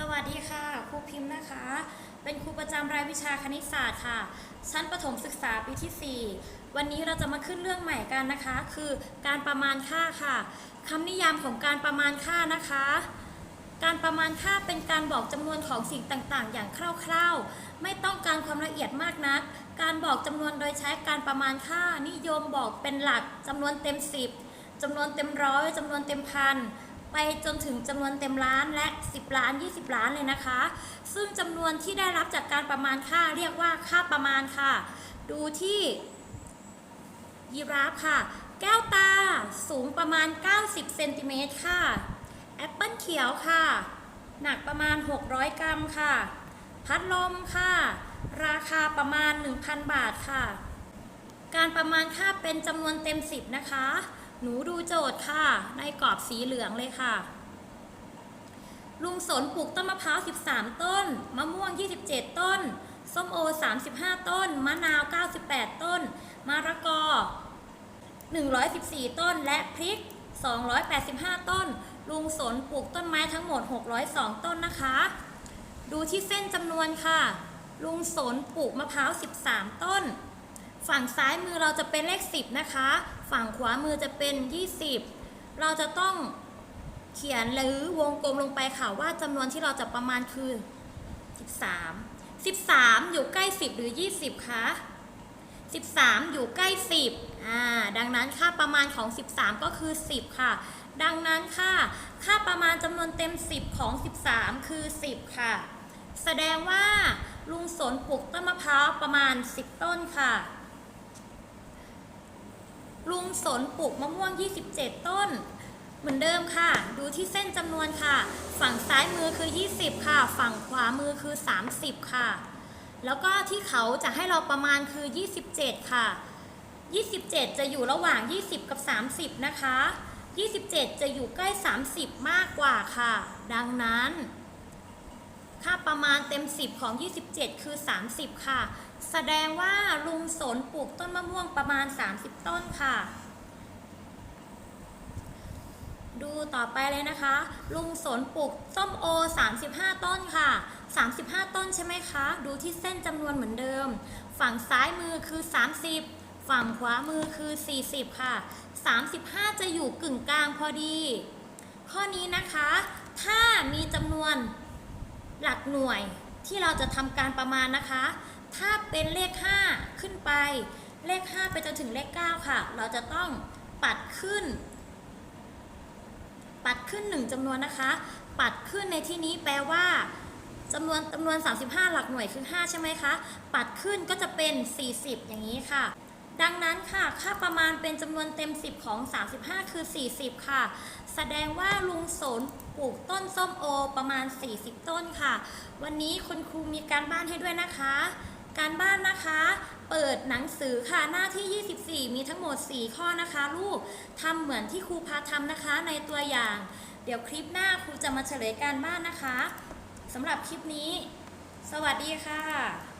สวัสดีค่ะครูพิมพ์นะคะ เป็นครูประจำรายวิชาคณิตศาสตร์ค่ะ ชั้นประถมศึกษาปีที่ 4 วันนี้เราจะมาขึ้นเรื่องใหม่กันนะคะ คือการประมาณค่าค่ะคำนิยามของการประมาณค่านะคะ การประมาณค่าเป็นการบอกจำนวนของสิ่งต่างๆ อย่างคร่าวๆ ไม่ต้องการความละเอียดมากนัก การบอกจำนวนโดยใช้การประมาณค่านิยมบอกเป็นหลักจำนวนเต็ม 10จำนวนเต็มร้อยจำนวนเต็มพัน ไปจนถึงจำนวนเต็มล้านและ 10 ล้าน 20 ล้านเลยนะคะ ซึ่งจำนวนที่ได้รับจากการประมาณค่าเรียกว่าค่าประมาณค่ะ ดูที่ยีราฟค่ะ แก้วตาสูงประมาณ 90 เซนติเมตรค่ะ แอปเปิลเขียวค่ะ หนักประมาณ 600 กรัมค่ะ พัดลมค่ะ ราคาประมาณ 1,000 บาทค่ะ การประมาณค่าเป็นจำนวนเต็ม 10 นะคะ หนูดูโจทย์ค่ะ ในกรอบสีเหลืองเลยค่ะ ลุงสนปลูกต้นมะพร้าว 13 ต้น มะม่วง 27 ต้น ส้มโอ 35 ต้น มะนาว 98 ต้น มะระกอ 114 ต้น และพริก 285 ต้น ลุงสนปลูกต้นไม้ทั้งหมด 602 ต้นนะคะ ดูที่เส้นจำนวนค่ะ ลุงสนปลูกมะพร้าว 13 ต้น ฝั่งซ้ายมือเราจะเป็นเลข 10 นะคะ ฝั่งขวามือจะเป็น 20 เราจะต้องเขียนหรือวงกลมลงไปค่ะว่าจำนวนที่เราจะประมาณคือ 13 13 อยู่ใกล้ 10 หรือ 20 คะ 13 อยู่ใกล้ 10อ่าดังนั้นค่าประมาณของ 13 ก็คือ 10 ค่ะ ดังนั้นค่ะ ค่าประมาณจำนวนเต็ม 10 ของ 13 คือ 10 ค่ะ แสดงว่าลุงสนปลูกต้นมะพร้าวประมาณ 10 ต้นค่ะ สนปลูกมะม่วง 27 ต้น เหมือนเดิมค่ะ ดูที่เส้นจำนวนค่ะ ฝั่งซ้ายมือคือ 20 ค่ะ ฝั่งขวามือคือ 30 ค่ะ แล้วก็ที่เขาจะให้เราประมาณคือ 27 ค่ะ 27 จะอยู่ระหว่าง 20 กับ 30 นะคะ 27 จะอยู่ใกล้ 30 มากกว่าค่ะ ดังนั้นค่าประมาณเต็ม 10 ของ 27 คือ 30 ค่ะ แสดงว่าลุงสนปลูกต้นมะม่วงประมาณ 30 ต้นค่ะ ดูต่อไปเลยนะคะ ลุงสนปลูกส้มโอ 35 ต้นค่ะ 35 ต้นใช่ไหมคะ ดูที่เส้นจำนวนเหมือนเดิม ฝั่งซ้ายมือคือ 30 ฝั่งขวามือคือ 40 ค่ะ 35 จะอยู่กึ่งกลางพอดี ข้อนี้นะคะ ถ้ามีจำนวนหลักหน่วยที่เราจะทำการประมาณนะคะ ถ้าเป็นเลข 5 ขึ้นไป เลข 5 ไปจนถึงเลข 9 ค่ะ เราจะต้องปัดขึ้น ปัดขึ้น 1จำนวนนะคะ ปัดขึ้นในที่นี้แปลว่าจำนวนจำนวน 35 หลักหน่วยคือ 5 ใช่ไหมคะ ปัดขึ้นก็จะเป็น 40 อย่างนี้ค่ะ ดังนั้นค่ะ ค่าประมาณเป็นจำนวนเต็ม 10 ของ 35 คือ 40 ค่ะ แสดงว่าลุงสนปลูกต้นส้มโอประมาณ 40 ต้นค่ะ วันนี้คุณครูมีการบ้านให้ด้วยนะคะ การบ้านนะคะ เปิดหนังสือค่ะหน้าที่ 24 มีทั้งหมด 4 ข้อนะคะ ลูกทำเหมือนที่ครูพาทำนะคะในตัวอย่าง เดี๋ยวคลิปหน้าครูจะมาเฉลยการบ้านนะคะสำหรับคลิปนี้ สวัสดีค่ะ